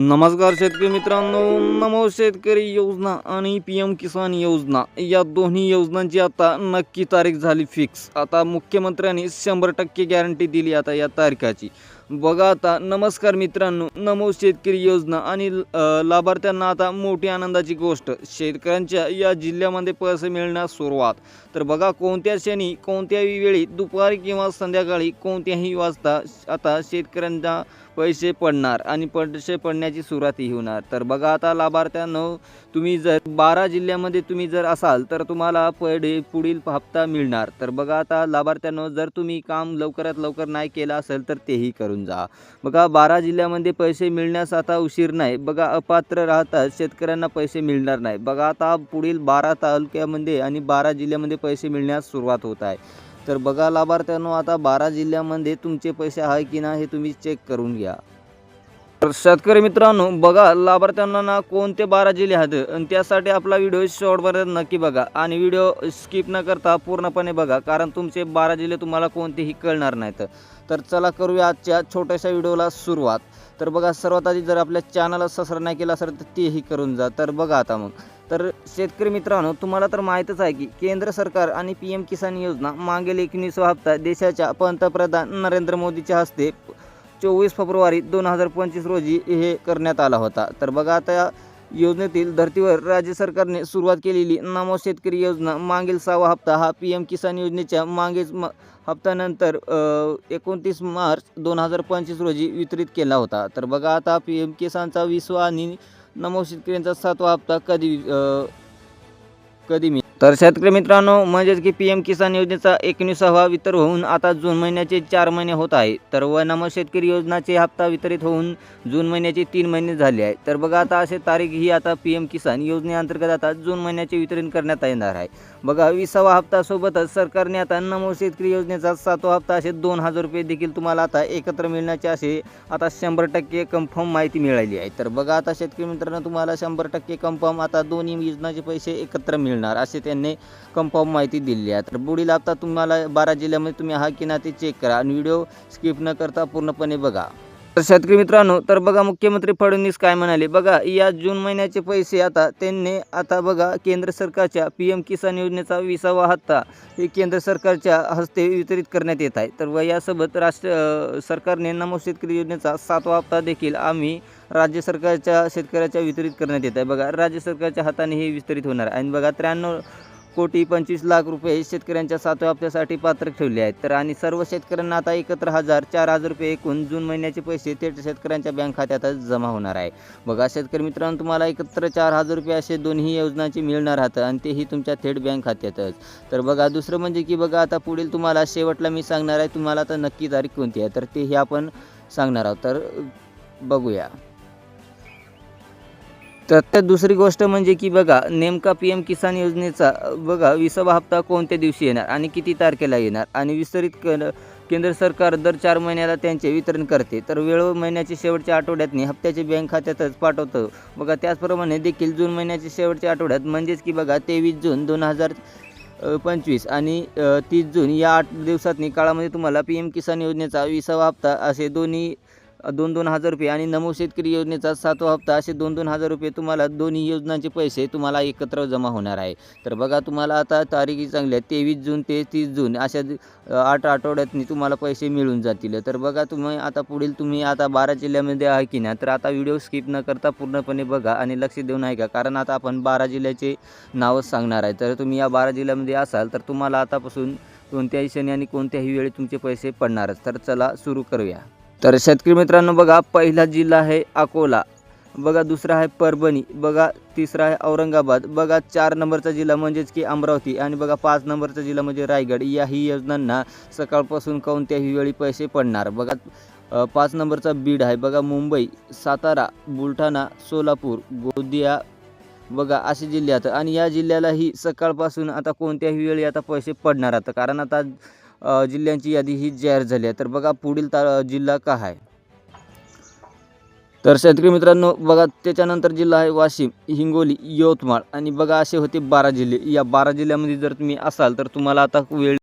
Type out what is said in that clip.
नमस्कार शेतकरी मित्रांनो नमो शेतकरी योजना आणि पी एम किसान योजना या दोन्ही योजनांची आता नक्की तारीख झाली फिक्स आता मुख्यमंत्र्यांनी शंभर टक्के गॅरंटी दिली आता या तारखाची. बघा आता नमस्कार मित्रांनो नमो शेतकरी योजना आणि लाभार्थ्यांना आता मोठी आनंदाची गोष्ट शेतकऱ्यांच्या या जिल्ह्यामध्ये पैसे मिळण्यास सुरुवात. तर बघा कोणत्या क्षणी कोणत्याही वेळी दुपारी किंवा संध्याकाळी कोणत्याही वाजता आता शेतकऱ्यांना पैसे पडणार आणि पैसे पडण्याची सुरुवातही होणार. तर बघा आता लाभार्थ्यांनो तुम्ही जर बारा जिल्ह्यामध्ये तुम्ही जर असाल तर तुम्हाला पडे पुढील हप्ता मिळणार. तर बघा आता लाभार्थ्यांनो जर तुम्ही काम लवकरात लवकर नाही केलं असेल तर तेही करून जा. बघा बारा जिल्ह्यामध्ये पैसे मिळण्यास आता उशीर नाही. बघा अपात्र राहतात शेतकऱ्यांना पैसे मिळणार नाही. बघा आता पुढील बारा तालुक्यामध्ये आणि बारा जिल्ह्यामध्ये पैसे मिळण्यास सुरुवात होत आहे. तर बघा लाभार्थ्यांनो आता बारा जिल्ह्यामध्ये तुमचे पैसे आहे की नाही हे तुम्ही चेक करून घ्या. तर शेतकरी मित्रांनो बघा लाभार्थ्यांना ना कोणते बारा जिल्हे आहेत? आणि त्यासाठी आपला व्हिडिओ शेवटपर्यंत नक्की बघा. आणि व्हिडिओ स्किप न करता पूर्णपणे बघा कारण तुमचे बारा जिल्हे तुम्हाला कोणतेही कळणार नाहीत. तर चला करूया आजच्या छोट्याशा व्हिडिओला सुरुवात. तर बघा सर्वात आधी जर आपल्या चॅनलला सबस्क्राईब नाही केला असेल तर तेही करून जा. तर बघा आता मग. तर शेतकरी मित्रांनो तुम्हाला तर माहीतच आहे की केंद्र सरकार आणि पी एम किसान योजना मागील एकोणीसवा हप्ता देशाच्या पंतप्रधान नरेंद्र मोदीच्या हस्ते चोवीस फेब्रुवारी दोन हजार पंचवीस रोजी हे करण्यात आला होता. तर बघा आता या योजनेतील धर्तीवर राज्य सरकारने सुरुवात केलेली नमो शेतकरी योजना मागील सहावा हप्ता हा पी एम किसान योजनेच्या मागेच म हप्त्यानंतर एकोणतीस मार्च दोन हजार पंचवीस रोजी वितरित केला होता. तर बघा आता पी एम किसानचा विसवा आणि नमो शेतकऱ्यांचा सातवा हप्ता कधी कधी मी तर शेतकरी मित्रांनो म्हणजेच की पी एम किसान योजनेचा एकोणीसावा वितर होऊन आता जून महिन्याचे चार महिने होत आहे. तर व शेतकरी योजनाचे हप्ता वितरित होऊन जून महिन्याचे तीन महिने झाले आहे. तर बघा आता असे तारीख ही आता पी एम किसान योजनेअंतर्गत आता जून महिन्याचे वितरण करण्यात येणार आहे. बघा विसावा हप्तासोबतच सरकारने आता नमो शेतकरी योजनेचा सातवा हप्ता असे दोन हजार रुपये देखील तुम्हाला आता एकत्र मिळण्याचे असे आता शंभर टक्के कन्फर्म माहिती मिळाली आहे. तर बघा आता शेतकरी मित्रांनो तुम्हाला शंभर टक्के कन्फर्म आता दोन्ही योजनाचे पैसे एकत्र मिळणार असे ते त्यांनी कन्फर्म माहिती दिली आहे. तर पुढील आता तुम्हाला बारा जिल्ह्यामध्ये तुम्ही हा की ना ते चेक करा आणि व्हिडिओ स्किप न करता पूर्णपणे बघा. तर शेतकरी मित्रांनो तर बघा मुख्यमंत्री फडणवीस काय म्हणाले? बघा या जून महिन्याचे पैसे आता त्यांनी आता बघा केंद्र सरकारच्या पी एम किसान योजनेचा विसावा हप्ता हे केंद्र सरकारच्या हस्ते वितरित करण्यात येत आहे. तर व यासोबत राष्ट्र सरकारने नमो शेतकरी योजनेचा सातवा हप्ता देखील आम्ही राज्य सरकारच्या शेतकऱ्याच्या वितरित करण्यात येत आहे. बघा राज्य सरकारच्या हाताने हे वितरित होणार आहे. आणि बघा त्र्याण्णव कोटी पंचवीस लाख रुपये शेतकऱ्यांच्या सातव्या हप्त्यासाठी पात्र ठेवले आहेत. तर आणि सर्व शेतकऱ्यांना आता एकत्र हजार चार हजार रुपये एकूण जून महिन्याचे पैसे थेट शेतकऱ्यांच्या बँक खात्यातच जमा होणार आहे. बघा शेतकरी मित्रांनो तुम्हाला एकत्र चार हजार रुपये असे दोन्ही योजनांचे मिळणार आहात आणि तेही तुमच्या थेट बँक खात्यातच. तर बघा दुसरं म्हणजे की बघा आता पुढील तुम्हाला शेवटला मी सांगणार आहे तुम्हाला आता नक्की तारीख कोणती आहे तर तेही आपण सांगणार आहोत. तर बघूया. तर त्या दुसरी गोष्ट म्हणजे की बघा नेमका पी एम किसान योजनेचा बघा विसावा हप्ता कोणत्या दिवशी येणार आणि किती तारखेला येणार? आणि विस्तरित क केंद्र सरकार दर चार महिन्याला त्यांचे वितरण करते तर वेळो महिन्याच्या शेवटच्या आठवड्यातनी हप्त्याचे बँक खात्यातच पाठवतं. बघा त्याचप्रमाणे देखील जून महिन्याच्या शेवटच्या आठवड्यात म्हणजेच की बघा तेवीस जून दोन हजार पंचवीस आणि तीस जून या आठ दिवसातनी काळामध्ये तुम्हाला पी एम किसान योजनेचा विसावा हप्ता असे दोन्ही दोन दोन हजार रुपये आणि नमो शेतकरी योजनेचा सातवा हप्ता असे दोन दोन हजार रुपये तुम्हाला दोन्ही योजनांचे पैसे तुम्हाला एकत्र जमा होणार आहे. तर बघा तुम्हाला आता तारीखी चांगल्या तेवीस जून ते तीस जून अशा आठ आठवड्यातनी तुम्हाला पैसे मिळून जातील. तर बघा तुम्ही आता पुढील तुम्ही आता बारा जिल्ह्यामध्ये आहे की नाही तर आता व्हिडिओ स्किप न करता पूर्णपणे बघा आणि लक्ष देऊन ऐका कारण आता आपण बारा जिल्ह्याचे नावच सांगणार आहे. तर तुम्ही या बारा जिल्ह्यामध्ये असाल तर तुम्हाला आतापासून कोणत्याही क्षणी आणि कोणत्याही वेळी तुमचे पैसे पडणारच. तर चला सुरू करूया. तर शेतकरी मित्रांनो बघा पहिला जिल्हा आहे अकोला. बघा दुसरा आहे परभणी. बघा तिसरा आहे औरंगाबाद. बघा चार नंबरचा जिल्हा म्हणजेच की अमरावती. आणि बघा पाच नंबरचा जिल्हा म्हणजे रायगड. याही योजनांना सकाळपासून कोणत्याही वेळी पैसे पडणार. बघा पाच नंबरचा बीड आहे. बघा मुंबई सातारा बुलढाणा सोलापूर गोंदिया. बघा असे जिल्ह्यात. आणि या जिल्ह्यालाही सकाळपासून आता कोणत्याही वेळी आता पैसे पडणार. आता कारण आता जिल्ह्यांची यादी ही जाहीर झाली आहे. तर बघा पुढील ता जिल्हा का आहे? तर शेतकरी मित्रांनो बघा त्याच्यानंतर जिल्हा आहे वाशिम हिंगोली यवतमाळ आणि बघा असे होते बारा जिल्हे. या बारा जिल्ह्यामध्ये जर तुम्ही असाल तर तुम्हाला आता वेळ